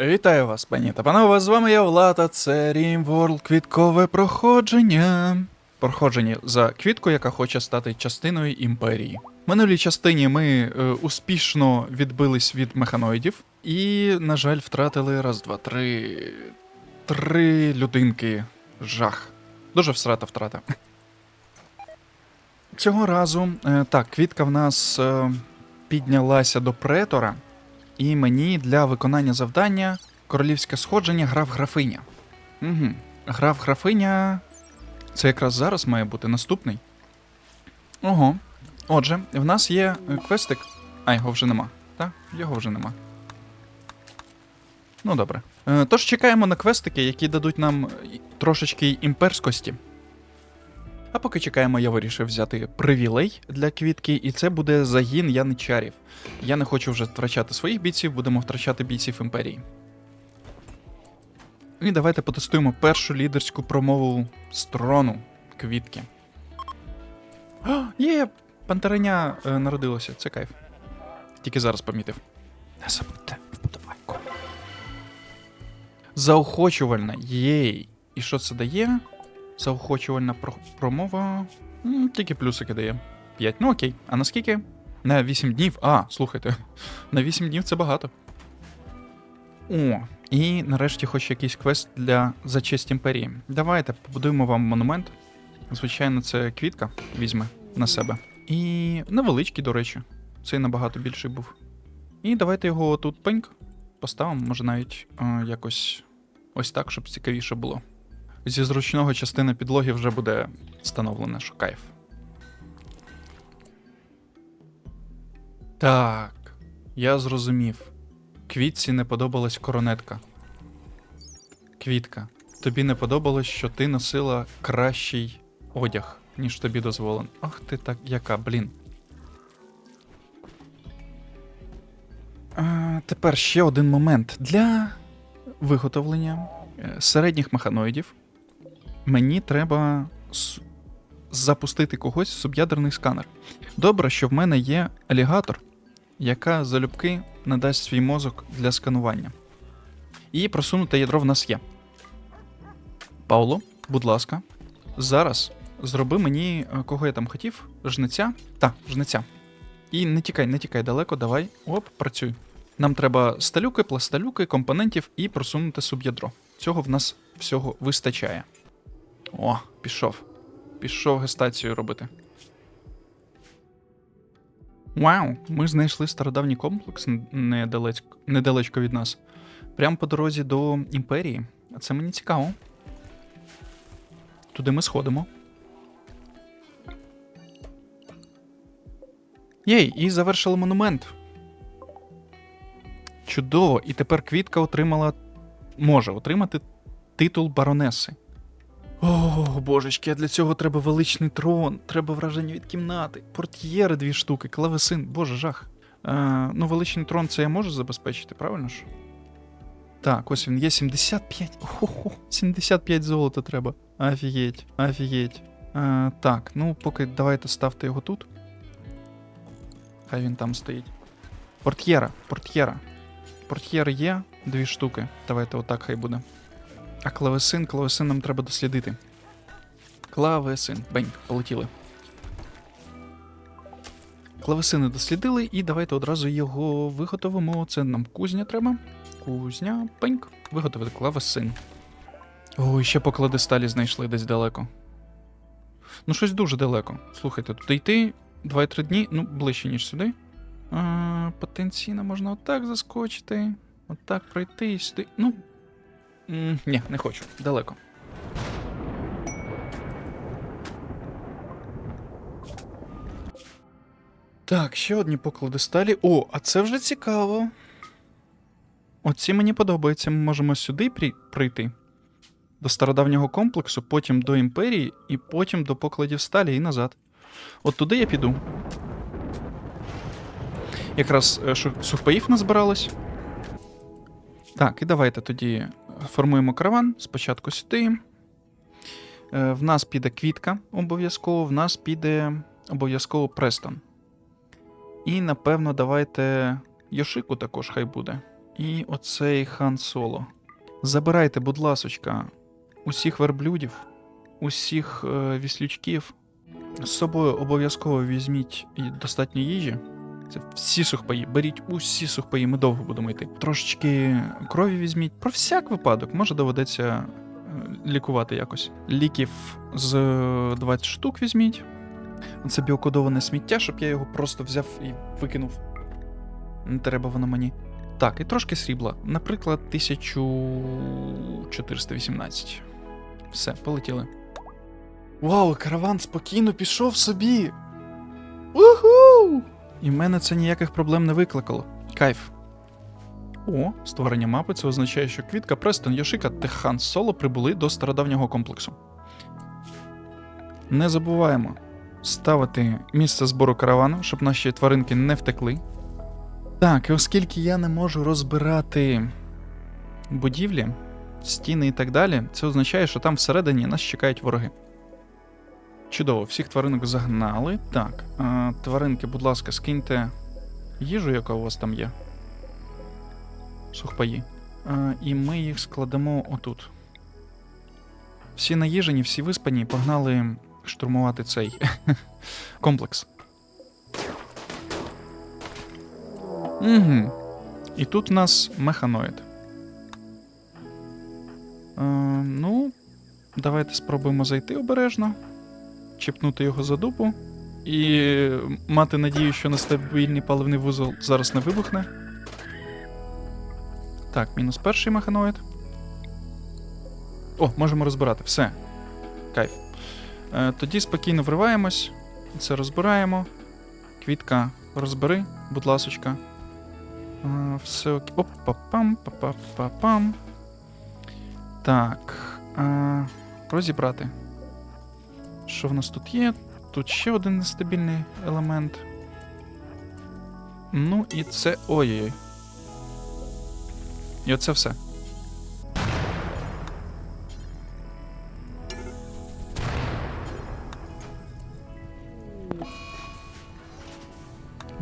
Вітаю вас, пані та панове, з вами я Влад, а це Рімворld квіткове проходження. Проходження за квітку, яка хоче стати частиною імперії. В минулій частині ми е, успішно відбились від механоїдів і, на жаль, втратили раз, два, три. Три людинки. Жах. Дуже всрата втрата. Цього разу, е, так, квітка в нас е, піднялася до претора. І мені для виконання завдання королівське сходження грав графиня. Угу. Грав графиня. Це якраз зараз має бути наступний. Ого. Отже, в нас є е, квестик. А, його вже нема. Так? Його вже нема. Ну добре. Е, Тож чекаємо на квестики, які дадуть нам е, трошечки імперськості. А поки чекаємо, я вирішив взяти привілей для квітки, і це буде загін яничарів. Я не хочу вже втрачати своїх бійців, будемо втрачати бійців імперії. І давайте потестуємо першу лідерську промову з трону квітки. О, є! Пантереня е, народилося, це кайф. Тільки зараз помітив. Не забудьте вподобайку. Заохочувальна. Єй. І що це дає? Заохочувальна про- промова. Тільки плюсики дає. 5. Ну окей. А наскільки? На 8 днів. А, слухайте. На 8 днів це багато. О, і нарешті хоч якийсь квест для за честь імперії. Давайте побудуємо вам монумент. Звичайно, це квітка візьме на себе. І невеличкий, до речі. Цей набагато більший був. І давайте його тут пеньк поставимо, може навіть е, якось ось так, щоб цікавіше було. Зі зручного частина підлоги вже буде встановлена, що кайф. Так, я зрозумів. Квітці не подобалась коронетка. Квітка, тобі не подобалось, що ти носила кращий одяг, ніж тобі дозволено. Ах ти так, яка, блін. Тепер ще один момент. Для виготовлення е, середніх механоїдів мені треба запустити когось в суб'ядерний сканер. Добре, що в мене є алігатор, яка залюбки надасть свій мозок для сканування. І просунуте ядро в нас є. Пауло, будь ласка, зараз зроби мені, е, кого я там хотів? Жниця? Так, жниця. І не тікай, не тікай далеко, давай. Оп, працюй. Нам треба сталюки, пласталюки, компонентів і просунути суб'ядро. Цього в нас всього вистачає. О, пішов. Пішов гестацію робити. Вау! Ми знайшли стародавній комплекс недалечко, недалечко від нас. Прямо по дорозі до імперії. А це мені цікаво. Туди ми сходимо. Єй, і завершили монумент. Чудово! І тепер квітка отримала. може отримати титул баронеси. О, божечки, а для цього треба величний трон, треба враження від кімнати, портьєри дві штуки, клавесин, боже, жах. Е, ну, величний трон це я можу забезпечити, правильно ж? Так, ось він є 75. Охо, 75 золота треба. Офігеть, офігеть. Е, так, ну поки давайте ставте його тут. Хай він там стоїть. Портьєра, портьєра. Портьєри є, дві штуки. Давайте отак хай буде. А клавесин, клавесин нам треба дослідити. Клавесин. Бень, полетіли. Клавесини дослідили, і давайте одразу його виготовимо. Це нам кузня треба. Кузня, пеньк. Виготовити клавесин. Ой, ще поклади сталі знайшли десь далеко. Ну, щось дуже далеко. Слухайте, туди йти 2-3 дні, ну, ближче, ніж сюди. А, потенційно можна отак заскочити. Отак пройти і сюди. Ну, Ні, не хочу. Далеко. Так, ще одні поклади сталі. О, а це вже цікаво. Оці мені подобається. Ми можемо сюди при... прийти. До стародавнього комплексу, потім до імперії, і потім до покладів сталі і назад. От туди я піду. Якраз е, сухпаїв назбиралось. Так, і давайте тоді формуємо караван. Спочатку сюди. Е, В нас піде квітка обов'язково, в нас піде обов'язково Престон. І, напевно, давайте Йошику також хай буде. і оцей хан Соло. Забирайте, будь ласочка, усіх верблюдів, усіх е, віслючків. З собою обов'язково візьміть достатньо їжі. Це всі сухпаї. Беріть усі сухпаї, ми довго будемо йти. Трошечки крові візьміть. Про всяк випадок, може доведеться е, лікувати якось. Ліків з 20 штук візьміть. Це біокодоване сміття, щоб я його просто взяв і викинув. Не треба воно мені. Так, і трошки срібла. Наприклад, 1418. Все, полетіли. Вау, караван спокійно пішов собі. Уху! І в мене це ніяких проблем не викликало. Кайф. О, створення мапи це означає, що Квітка, Престон, Йошика та Хан Соло прибули до стародавнього комплексу. Не забуваємо ставити місце збору каравану, щоб наші тваринки не втекли. Так, і оскільки я не можу розбирати будівлі, стіни і так далі, це означає, що там всередині нас чекають вороги. Чудово, всіх тваринок загнали. Так, е, тваринки, будь ласка, скиньте їжу, яка у вас там є. Сухпаї. Е, і ми їх складемо отут. Всі наїжені, всі виспані, погнали штурмувати цей комплекс. Угу. І тут у нас механоїд. Е, ну, давайте спробуємо зайти обережно, чіпнути його за дупу і мати надію, що нестабільний паливний вузол зараз не вибухне. Так, мінус перший механоїд. О, можемо розбирати. Все. Кайф. Е, тоді спокійно вриваємось. Це розбираємо. Квітка, розбери, будь ласочка. Е, все окей. Оп-па-пам, па-па-па-пам. Так. Е, розібрати. Що в нас тут є? Тут ще один нестабільний елемент. Ну і це. Ой-ой-ой. І оце все.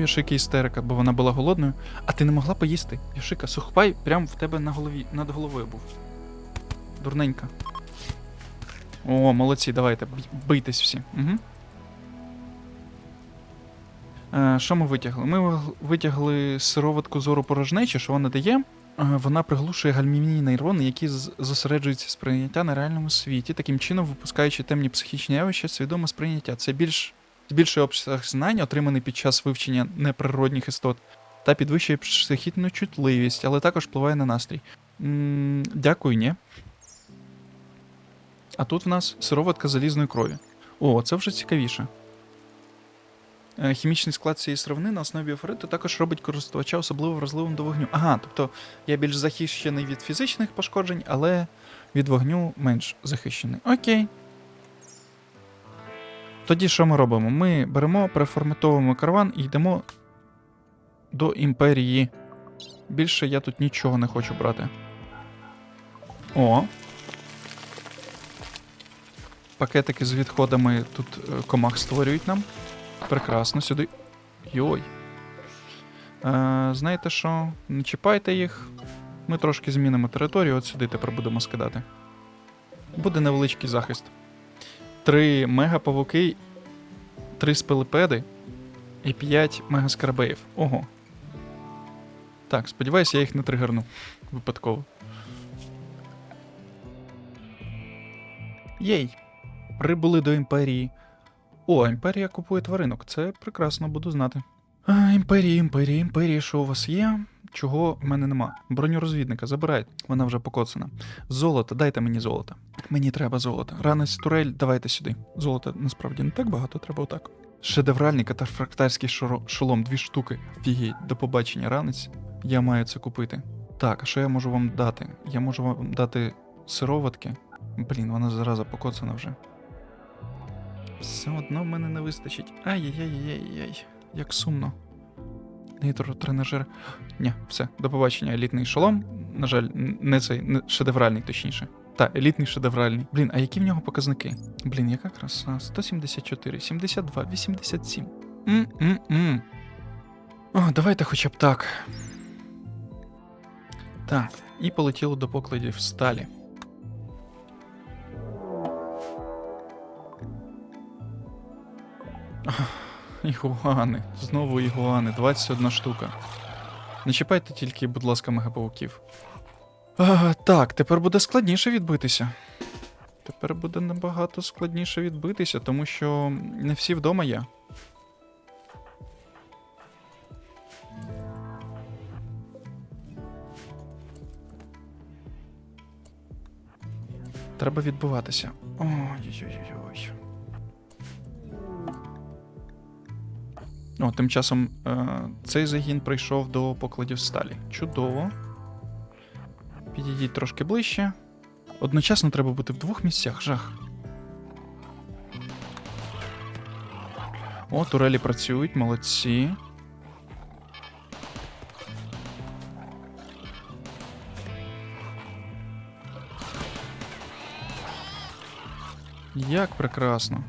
Яшики істерика, бо вона була голодною. А ти не могла поїсти. Яшика, сухпай прямо в тебе на голові, над головою був. Дурненька. О, молодці, давайте, бийтесь всі. Угу. Що ми витягли? Ми витягли сироватку зору порожнечі, що вона дає. Е, Вона приглушує гальмівні нейрони, які зосереджуються сприйняття на реальному світі, таким чином випускаючи темні психічні явища, свідоме сприйняття. Це більш збільшує обсяг знань, отриманий під час вивчення неприродних істот, та підвищує психічну чутливість, але також впливає на настрій. м дякую, ні. А тут в нас сироватка залізної крові. О, це вже цікавіше. Е, Хімічний склад цієї сировини на основі біофориту також робить користувача особливо вразливим до вогню. Ага, тобто я більш захищений від фізичних пошкоджень, але від вогню менш захищений. Окей. Тоді що ми робимо? Ми беремо, переформатовуємо караван і йдемо до імперії. Більше я тут нічого не хочу брати. О. Пакетики з відходами тут е, комах створюють нам. Прекрасно, сюди. Йой. Е, знаєте що? Не чіпайте їх. Ми трошки змінимо територію, от сюди тепер будемо скидати. Буде невеличкий захист. Три мегапавуки, три спелепеди і п'ять мегаскарабеїв. Ого. Так, сподіваюся, я їх не тригерну випадково. Єй! Прибули до імперії. О, імперія купує тваринок. Це прекрасно буду знати. А, імперія, імперія, імперія, що у вас є? Чого в мене нема? Броню розвідника забирайте, вона вже покоцана. Золото, дайте мені золото. Мені треба золото. Ранець турель, давайте сюди. Золота насправді не так багато, треба отак. Шедевральний катафрактарський шоро- шолом, дві штуки. Фігеть, до побачення, ранець. Я маю це купити. Так, а що я можу вам дати? Я можу вам дати сироватки. Блін, вона зараза покоцана вже. Все одно в мене не вистачить. Ай-яй-яй-яй-яй. Як сумно. Нітротренажер. Ні, все, до побачення. Елітний шолом. На жаль, не цей, не шедевральний, точніше. Та, елітний шедевральний. Блін, а які в нього показники? Блін, яка краса? 174, 72, 87. М-м-м. О, давайте хоча б так. Так, і полетіло до покладів сталі. Ігуани. Знову ігуани. 21 штука. Не чіпайте тільки, будь ласка, мегапауків. Так, тепер буде складніше відбитися. Тепер буде набагато складніше відбитися, тому що не всі вдома є. Треба відбиватися. Ой-ой-ой. О, тим часом е, цей загін прийшов до покладів сталі. Чудово. Підійдіть трошки ближче. Одночасно треба бути в двох місцях, жах. О, турелі працюють, молодці. Як прекрасно.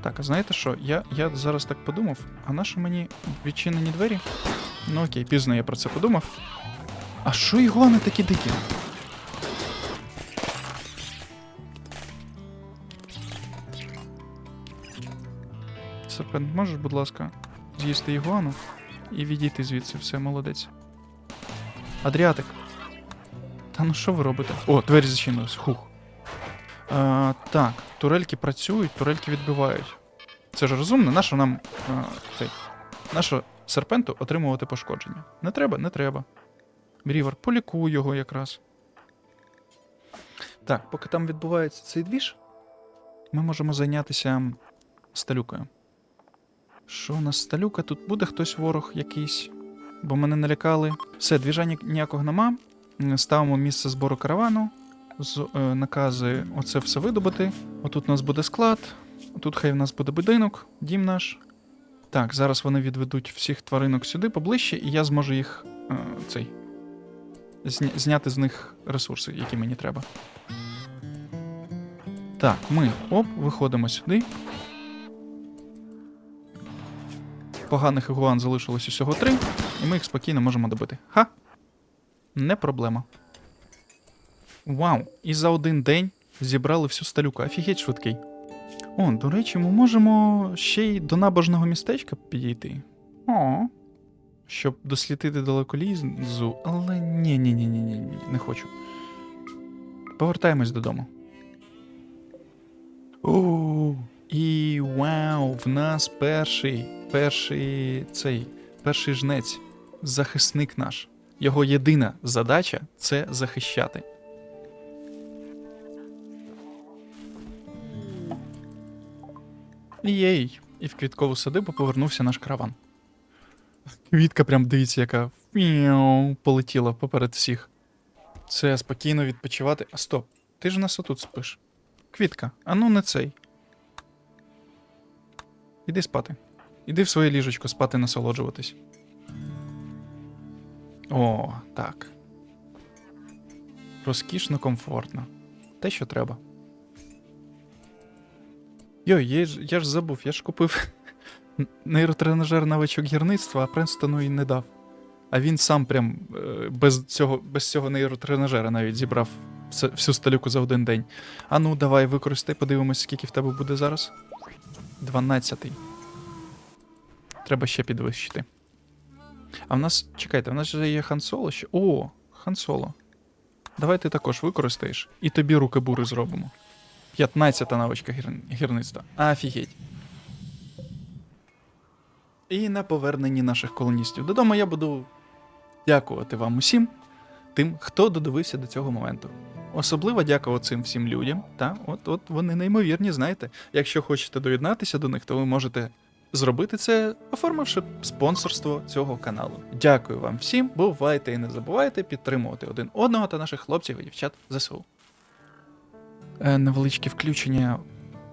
Так, а знаєте що? Я, я зараз так подумав, а нащо мені відчинені двері? Ну окей, пізно я про це подумав. А що ігуани такі дикі? Серпент, можеш, будь ласка, з'їсти ігуану і відійти звідси, все, молодець. Адріатик. Та ну що ви робите? О, двері зачинились. Хух. А, так, турельки працюють, турельки відбивають. Це ж розумно, нащо нам а, цей, нащо серпенту отримувати пошкодження? Не треба, не треба. Брівер, полікуй його якраз. Так, поки там відбувається цей двіж, ми можемо зайнятися сталюкою. Що у нас сталюка? Тут буде хтось ворог якийсь, бо мене налякали. Все, двіжа ніякого нема. Ставимо місце збору каравану. З, е, накази оце все видобути. Отут у нас буде склад. Тут хай в нас буде будинок, дім наш. Так, зараз вони відведуть всіх тваринок сюди поближче, і я зможу їх е, цей. Зня- зняти з них ресурси, які мені треба. Так, ми оп, виходимо сюди. Поганих ігуан залишилось усього три, і ми їх спокійно можемо добити. Ха! Не проблема. Вау! І за один день зібрали всю сталюку. Офігеть швидкий. О, до речі, ми можемо ще й до набожного містечка підійти. О. Щоб дослідити далеколізу, але ні, ні, ні, ні, ні, не хочу. Повертаємось додому. О, і вау, в нас перший, перший цей, перший жнець, захисник наш. Його єдина задача це захищати. Єй! І в квіткову садибу повернувся наш караван. Квітка, прям дивіться, яка полетіла поперед всіх. Це спокійно відпочивати. А стоп, ти ж у нас отут спиш. Квітка, а ну не цей. Іди спати. Іди в своє ліжечко спати, насолоджуватись. О, так. Розкішно, комфортно. Те, що треба. Йой, я ж, я ж забув, я ж купив нейротренажер навичок гірництва, а Пренстону і не дав. А він сам прям е, без цього, без цього нейротренажера навіть зібрав всю сталюку за один день. А ну, давай, використай, подивимось, скільки в тебе буде зараз. 12. Треба ще підвищити. А в нас, чекайте, в нас же є Хан Соло ще. О, Хан Соло. Давай ти також використаєш, і тобі руки бури зробимо. 15 навичка гір... гірництва. Офігеть. І на поверненні наших колоністів додому я буду дякувати вам усім, тим, хто додивився до цього моменту. Особливо дякую цим всім людям. Та, от, от вони неймовірні, знаєте. Якщо хочете доєднатися до них, то ви можете зробити це, оформивши спонсорство цього каналу. Дякую вам всім, бувайте і не забувайте підтримувати один одного та наших хлопців і дівчат ЗСУ. Е, невеличке включення.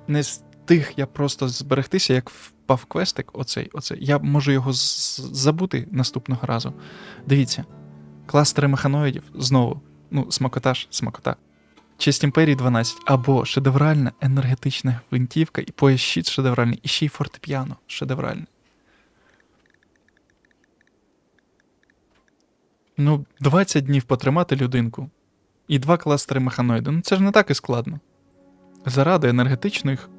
Не встиг я просто зберегтися, як впав квестик. Оцей, оцей. Я можу його забути наступного разу. Дивіться, кластери механоїдів знову. Ну, смакота ж, смакота. Честь імперії 12, або шедевральна енергетична гвинтівка, і пояс щит шедевральний, і ще й фортепіано шедевральне. Ну, 20 днів потримати людинку. І два кластери механоїду. Ну це ж не так і складно. Заради енергетичної х-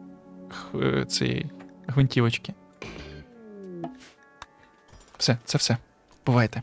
х... цієї гвинтівочки. Все, це все. Бувайте.